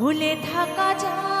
ভুলে থাকা যায়।